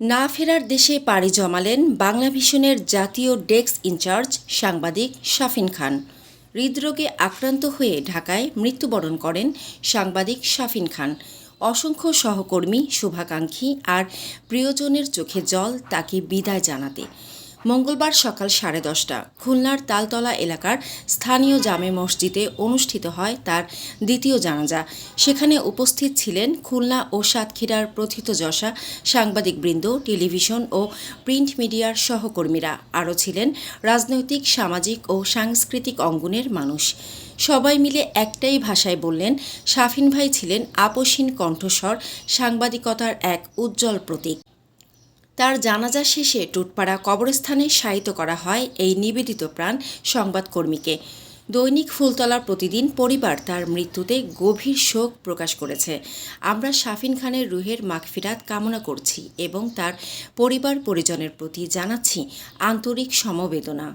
না ফেরার দেশে পাড়ি জমালেন বাংলা ভিশনের জাতীয় ডেস্ক ইনচার্জ সাংবাদিক শাফিন খান। হৃদরোগে আক্রান্ত হয়ে ঢাকায় মৃত্যুবরণ করেন সাংবাদিক শাফিন খান। অসংখ্য সহকর্মী, শুভাকাঙ্ক্ষী আর প্রিয়জনের চোখে জল তাকে বিদায় জানাতে। মঙ্গলবার সকাল সাড়ে দশটা খুলনার তালতলা এলাকার স্থানীয় জামে মসজিদে অনুষ্ঠিত হয় তার দ্বিতীয় জানাজা। সেখানে উপস্থিত ছিলেন খুলনা ও সাতক্ষীরার প্রথিতযশা সাংবাদিকবৃন্দ, টেলিভিশন ও প্রিন্ট মিডিয়ার সহকর্মীরা। আরও ছিলেন রাজনৈতিক, সামাজিক ও সাংস্কৃতিক অঙ্গনের মানুষ। সবাই মিলে একটাই ভাষায় বললেন, শাফিন ভাই ছিলেন আপসীন কণ্ঠস্বর, সাংবাদিকতার এক উজ্জ্বল প্রতীক। তার জানাজা শেষে টুটপাড়া কবরস্থানে শায়িত করা হয় এই নিবেদিত প্রাণ সংবাদকর্মীকে দৈনিক ফুলতলার প্রতিদিন পরিবার তার মৃত্যুতে গভীর শোক প্রকাশ করেছে। আমরা শাফিন খানের রুহের মাগফিরাত কামনা করছি এবং তার পরিবার পরিজনের প্রতি জানাচ্ছি আন্তরিক সমবেদনা।